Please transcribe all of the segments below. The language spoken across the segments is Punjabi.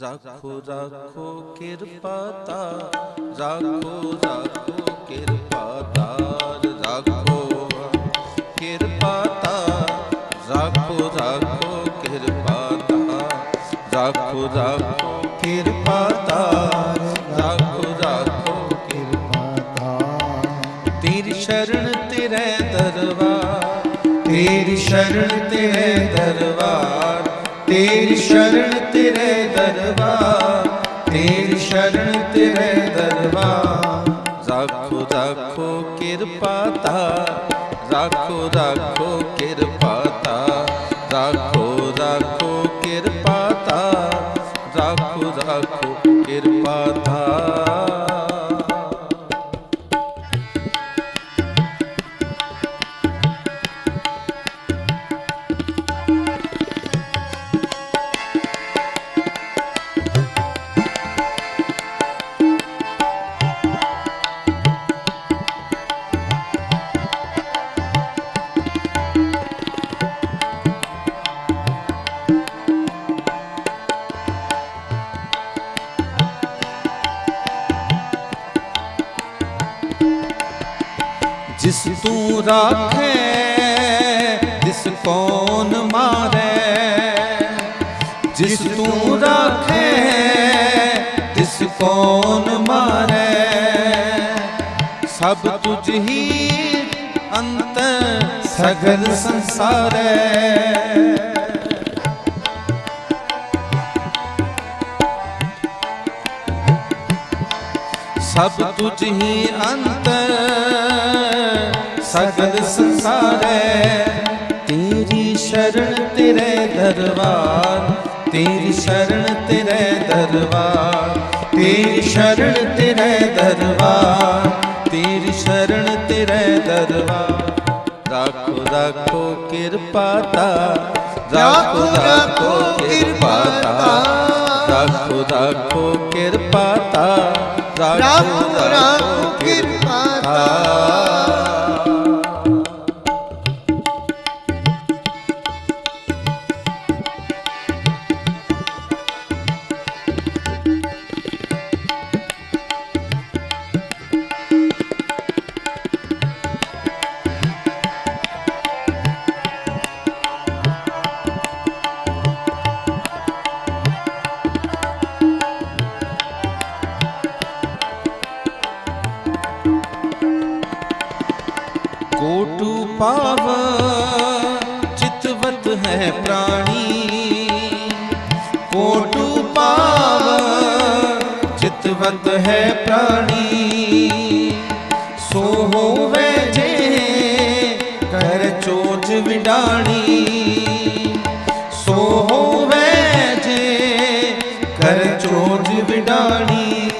ਰਾਖੋ ਰਾਖੋ ਕਿਰਪਾ ਤਾ ਰਾਖੋ ਰਾਖੋ ਕਿਰਪਾ ਤਾਰ, ਰਾਖੋ ਕਿਰਪਾ ਤਾ ਰਾਖੋ ਰਾਖੋ ਕਿਰਪਾ ਤਾ ਰਾਖੋ ਰਾਖੋ ਕਿਰਪਾ ਤਾ ਰਾਖੋ ਰਾਖੋ ਕਿਰਪਾ ਤੇਰੀ ਸ਼ਰਨ ਤੇਰੇ ਦਰਬਾਰ, ਤੇਰੀ ਸ਼ਰਨ ਤੇਰੇ ਦਰਬਾਰ। ਤੇਰੀ ਸ਼ਰਨ ਤੇਰੇ ਦਰਬਾਰ ਤੇਰੀ ਸ਼ਰਨ ਤੇਰੇ ਕੌਣ ਮਾਰੇ? ਸਭ ਤੁਝ ਹੀ ਅੰਤ ਸਗਲ ਸੰਸਾਰੇ। ਸਭ ਤੁਝ ਹੀ ਅੰਤ ਸਗਲ ਸੰਸਾਰੈ। ਤੇਰੀ ਸ਼ਰਨ ਤੇਰੇ ਦਰਬਾਰ, ਤੇਰੀ ਸ਼ਰਨ ਤੇਰੇ ਦਰਬਾਰ। ਤੇਰੀ ਸ਼ਰਨ ਤੇਰੇ ਦਰਬਾਰ, ਤੇਰੀ ਸ਼ਰਨ ਤੇਰੇ ਦਰਬਾਰ। ਰਾਖੋ ਰਾਖੋ ਕਿਰਪਾ ਤਾ, ਰਾਖੋ ਰਾਖੋ ਕਿਰਪਾ ਤਾ, ਰਾਖੋ ਰਾਖੋ ਕਿਰਪਾ ਤਾ, ਰਾਖੋ ਰਾਖੋ ਕੋਟੂ ਪਾਵ, ਚਿਤਵਤ ਹੈ ਪ੍ਰਾਣੀ। ਕੋਟੂ ਪਾਵ, ਚਿਤਵਤ ਹੈ ਪ੍ਰਾਣੀ। ਸੋ ਹੋਵੇ ਜੇ ਕਰ ਚੋਜ ਵਿਡਾਣੀ। ਸੋ ਹੋਵੇ ਜੇ ਕਰ ਚੋਜ ਵਿਡਾਣੀ।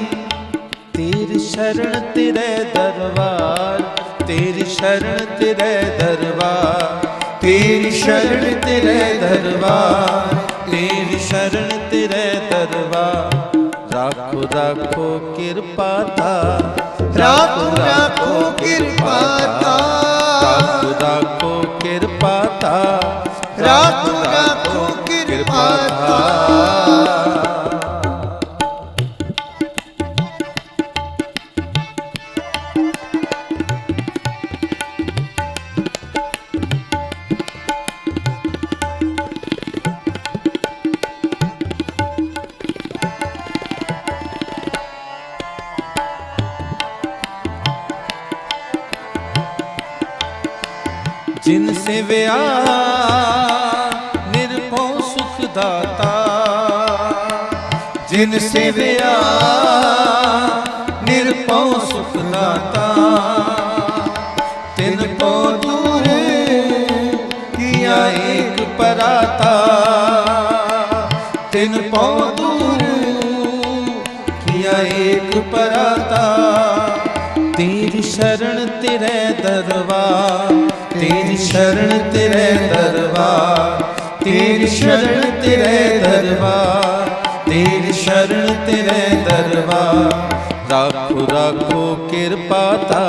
ਤੇਰੀ ਸ਼ਰਨ ਤੇਰੇ ਦਰਬਾਰ ਤੇਰੀ ਸ਼ਰਨ ਤੇਰੇ ਦਰਬਾਰ ਤੇਰੀ ਸ਼ਰਨ ਤੇਰੇ ਦਰਬਾਰ ਤੇਰੀ ਸ਼ਰਨ ਤੇਰੇ ਦਰਬਾਰ। ਰਾਖੋ ਰਾਖੋ ਕਿਰਪਾ ਤਾ ਰਾਖੋ ਰਾਖੋ ਕਿਰਪਾ ਤਾ ਰਾਖੋ ਰਾਖੋ ਕਿਰਪਾ ਤਾ ਰਾਖੋ ਰਾਖੋ ਕਿਰਪਾ ਤਾ ਜਿਨ ਸੇਵਿਆ, ਨਿਰਭਉ ਸੁਖ ਦਾਤਾ। ਤਿਨ ਪਉ ਦੂਰ ਕੀਆ ਏਕ ਪਰਾਤਾ। ਤਿਨ ਪਉ ਦੂਰ ਕੀਆ ਏਕ ਪਰਾਤਾ। ਤੇਰੀ ਸ਼ਰਨ ਤੇਰੇ ਦਰਬਾਰ ਤੇਰੀ ਸ਼ਰਨ ਤੇਰੇ ਦਰਬਾਰ ਤੇਰੀ ਸ਼ਰਨ ਤੇਰੇ ਦਰਬਾਰ ਤੇਰੀ ਸ਼ਰਨ ਤੇਰੇ ਦਰਬਾਰ। ਰਾਖੋ ਰਾਖੋ ਕਿਰਪਾ ਤਾ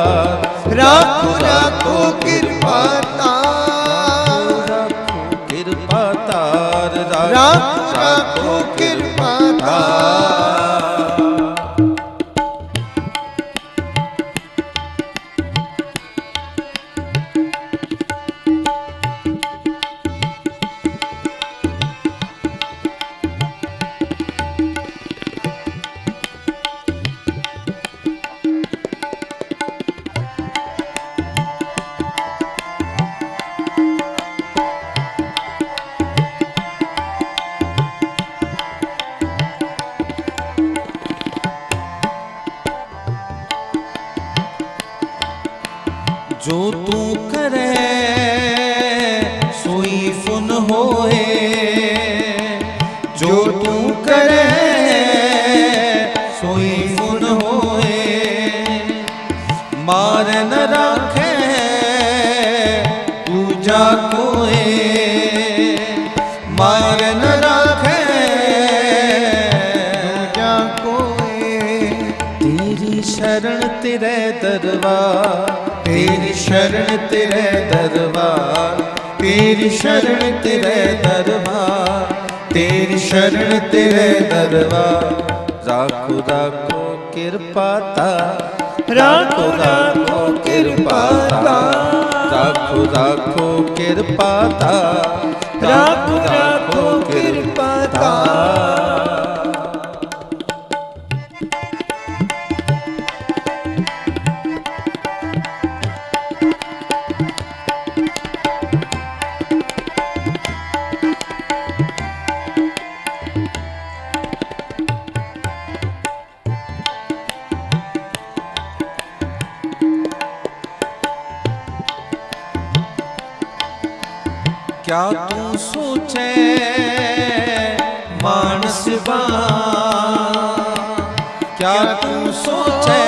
ਰਾਖੋ ਰਾਖੋ ਕਿਰਪਾ ਤਾ ਰਾਖੋ ਕਿਰਪਾ ਤਾਰ। ਰਾਖੋ ਰਾਖੋ ਜੋ ਤੂੰ ਕਰੇ ਸੋਈ ਫੁਨ ਹੋਏ ਤੇਰੀ ਸ਼ਰਨ ਤੇਰੇ ਦਰਬਾਰ, ਤੇਰੀ ਸ਼ਰਨ ਤੇਰੇ ਦਰਬਾਰ, ਤੇਰੀ ਸ਼ਰਨ ਤੇਰੇ ਦਰਬਾਰ, ਤੇਰੀ ਸ਼ਰਨ ਤੇਰੇ ਦਰਬਾਰ ਰਾਖੋ ਰਾਖੋ ਕਿਰਪਾ ਤਾ, ਰਾਖੋ ਰਾਖੋ ਕਿਰਪਾ ਤਾ। ਰਾਖੋ ਰਾਖੋ ਕਿਰਪਾ ਤਾ, ਰਾਖੋ ਰਾਖੋ ਕਿਰਪਾ ਤਾ। ਸਿਵਾ ਕਿਆ ਤੂੰ ਸੋਚੈ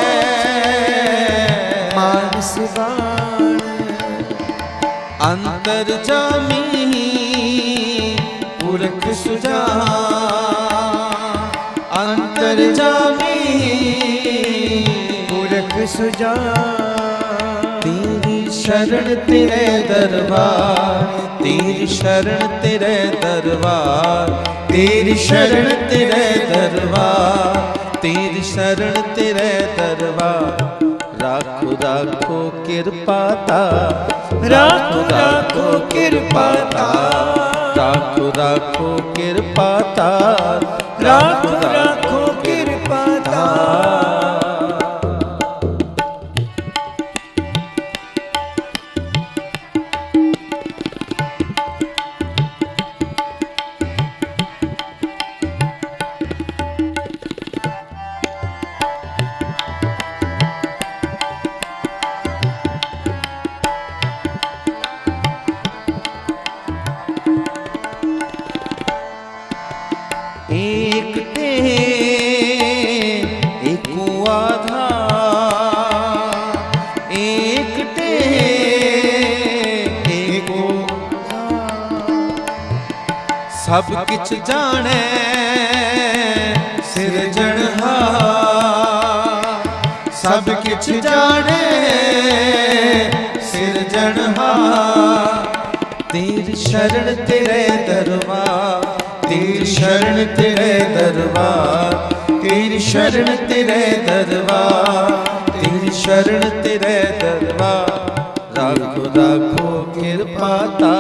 ਮਨ ਸਿਵਾ ਅੰਤਰ ਜਾਮੀ ਪੁਰਖ ਸੁਜਾ ਅੰਤਰ ਜਾਮੀ ਪੁਰਖ ਸੁਜਾ ਸ਼ਰਨ ਤੇਰੇ ਦਰਬਾਰ ਤੇਰੀ ਸ਼ਰਨ ਤੇਰੇ ਦਰਬਾਰ ਤੇਰੀ ਸ਼ਰਨ ਤੇਰੇ ਦਰਬਾਰ ਤੇਰੀ ਸ਼ਰਨ ਤੇਰੇ ਦਰਬਾਰ ਰਾਖੋ ਰਾਖੋ ਕਿਰਪਾ ਤਾ ਰਾਖੋ ਰਾਖੋ ਕਿਰਪਾ ਤਾ ਰਾਖੋ ਰਾਖੋ ਕਿਰਪਾ ਤਾ ਰਾਖੋ ਸਭ ਕਿਛ ਜਾਣੈ ਸਿਰਜਣਹਾਰ ਸਭ ਕਿਛ ਜਾਣੈ ਸਿਰਜਣਹਾਰ ਤੇਰੀ ਸ਼ਰਨ ਤੇਰੇ ਦਰਬਾਰ, ਤੇਰੀ ਸ਼ਰਨ ਤੇਰੇ ਦਰਬਾਰ, ਤੇਰੀ ਸ਼ਰਨ ਤੇਰੇ ਦਰਬਾਰ, ਤੇਰੀ ਸ਼ਰਨ ਤੇਰੇ ਦਰਬਾਰ। ਰਾਖੋ ਰਾਖੋ, ਕਿਰਪਾ ਤਾ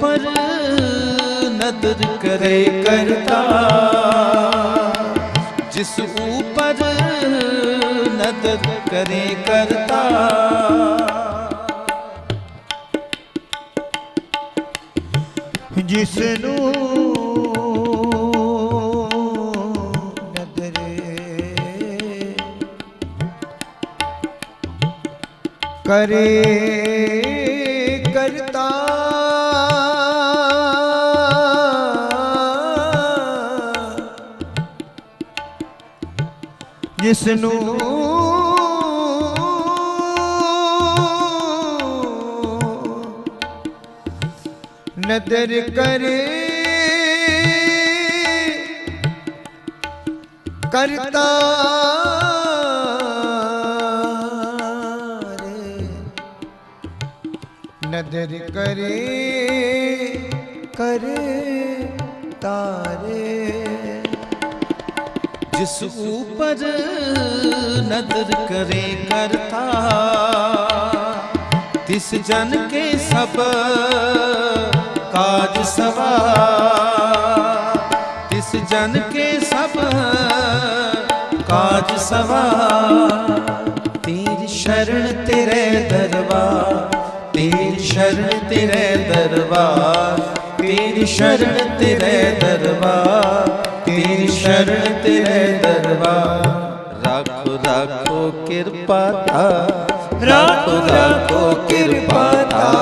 ਪਰ ਨਦਰ ਕਰੇ ਕਰਤਾ ਜਿਸ ਉਪਰ ਨਦਰ ਕਰੇ ਕਰਤਾ ਜਿਸ ਨੂੰ ਨਦਰ ਕਰੇ ਜਿਸ ਨੂੰ ਨਦਰ ਕਰੇ ਕਰਤਾ ਰੇ। ਨਦਰ ਕਰੇ ਕਰ ਤਾਰੇ जिस ऊपर नदर करे करता तिस जन के सब काज सवा तिस जन के सब काज सवा तेरी शरण तेरे दरबार तेरी शरण तेरे दरबार तेरी शरण तेरे दरबार ਤੇਰੀ ਸ਼ਰਨ ਤੇਰੇ ਦਰਬਾਰ। ਰੱਖੋ ਰੱਖੋ ਕਿਰਪਾ ਤਾ। ਰੱਖੋ ਰੱਖੋ ਕਿਰਪਾ ਤਾ।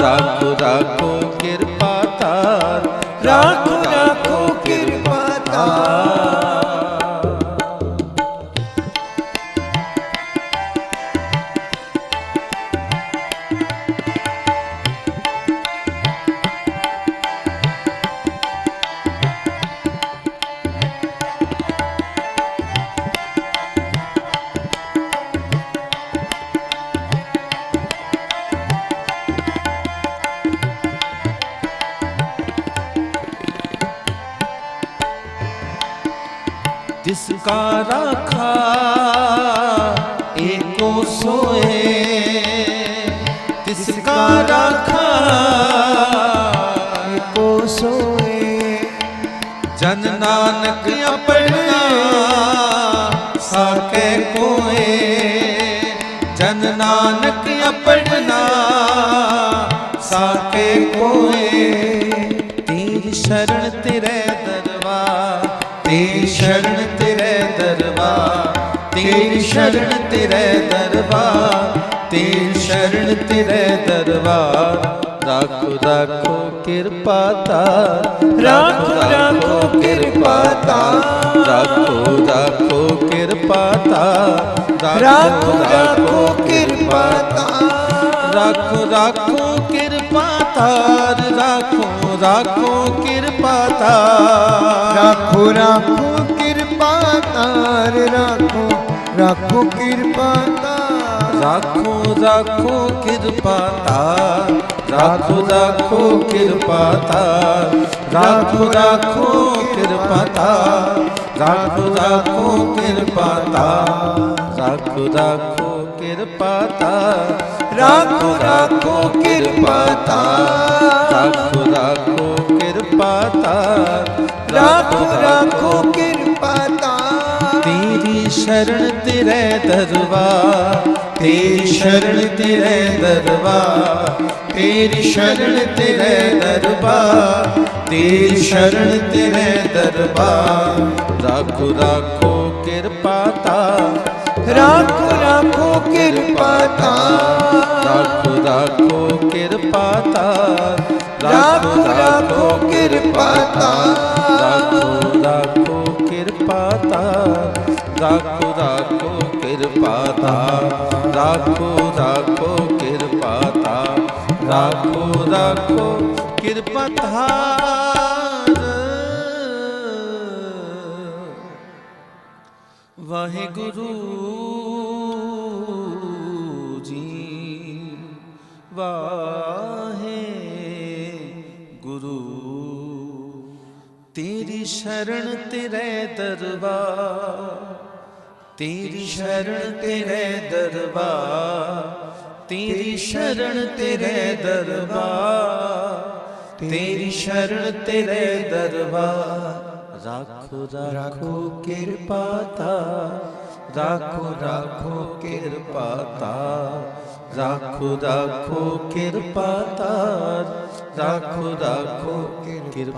ਰੱਖੋ ਰੱਖੋ ਕਿਰਪਾ ਤਾ। ਰੱਖੋ ਰੱਖੋ ਜਿਸ ਕਾ ਰਾਖਾ ਏਕੋ ਸੋਏ ਤਿਸ ਕਾ ਰਾਖਾ ਕੋ ਸੋਏ ਜਨ ਨਾਨਕ ਆਪਣਾ ਸਾਕੇ ਕੋਏ ਜਨ ਨਾਨਕ ਆਪਣਾ ਸਾਕੇ ਕੋਏ ਤੇਰੀ ਸ਼ਰਨ ਤੇਰੀ ਸ਼ਰਨ ਤੇਰੇ ਦਰਬਾਰ, ਤੇਰੀ ਸ਼ਰਨ ਤੇਰੇ ਦਰਬਾਰ, ਤੇਰੀ ਸ਼ਰਨ ਤੇਰੇ ਦਰਬਾਰ। ਰੱਖੋ ਰੱਖੋ ਕਿਰਪਾ ਤਾ ਰੱਖੋ ਰੱਖੋ ਕਿਰਪਾ ਤਾ ਰੱਖੋ ਰੱਖੋ ਕਿਰਪਾ ਤਾ ਰੱਖੋ ਰੱਖੋ ਕਿਰਪਾ ਤਾ ਰੱਖੋ ਰੱਖੋ ਕਿਰਪਾ ਤਾਰ ਰੱਖੋ ਰੱਖੋ ਕਿਰਪਾ ਤਾਰ। ਰੱਖੋ ਰੱਖੋ। ਕਿਰਪਾ ਤਾਰ ਰੱਖੋ ਰੱਖੋ ਕਿਰਪਾ ਤਾਰ। ਰੱਖੋ ਰੱਖੋ ਕਿਰਪਾ ਤਾਰ। ਰੱਖੋ ਰੱਖੋ ਕਿਰਪਾ ਤਾਰ। ਰੱਖੋ ਰੱਖੋ ਕਿਰਪਾ ਤਾਰ। ਰੱਖੋ ਰੱਖੋ ਕਿਰਪਾ ਤਾਰ। ਰੱਖੋ ਰੱਖੋ ਕਿਰਪਾ ਤਾਰ ਰੱਖੋ ਰੱਖੋ ਕਿਰਪਾ ਤਾਰ ਰੱਖੋ ਰੱਖੋ ਕਿਰਪਾ ਤਾਰ ਰੱਖੋ ਕਿਰਪਾ ਤਾਰ ਤੇਰੀ ਸ਼ਰਨ ਤੇਰੇ ਦਰਬਾਰ ਤੇਰੀ ਸ਼ਰਨ ਤੇਰੇ ਦਰਬਾਰ ਤੇਰੀ ਸ਼ਰਨ ਤੇਰੇ ਦਰਬਾਰ ਤੇਰੀ ਸ਼ਰਨ ਤੇਰੇ ਦਰਬਾਰ ਰੱਖੋ ਰੱਖੋ ਕਿਰਪਾ ਤਾ ਰੱਖੋ ਕਿਰਪਾ ਤਾਰ ਰੱਖੋ ਰੱਖੋ ਕਿਰਪਾ ਤਾ ਰੱਖੋ ਰੱਖੋ ਕਿਰਪਾ ਤਾਰ ਰੱਖੋ ਰੱਖੋ ਕਿਰਪਾ ਤਾ ਰੱਖੋ ਰੱਖੋ ਕਿਰਪਾ ਤਾ ਰੱਖੋ ਰੱਖੋ ਕਿਰਪਾ ਤਾ ਰੱਖੋ ਰੱਖੋ ਕਿਰਪਾ ਧਾਰ ਵਾਹਿਗੁਰੂ ਜੀ। ਵਾਹੇ ਗੁਰੂ ਤੇਰੀ ਸ਼ਰਨ ਤੇਰੇ ਦਰਬਾਰ। ਤੇਰੀ ਸ਼ਰਨ ਤੇਰੇ ਦਰਬਾਰ। ਤੇਰੀ ਸ਼ਰਨ ਤੇਰੇ ਦਰਬਾਰ। ਤੇਰੀ ਸ਼ਰਨ ਤੇਰੇ ਦਰਬਾਰ। রাখো রাখো কের পাতা রাখো রাখো কের পাতা রাখো রাখো কের রাখো রাখো কের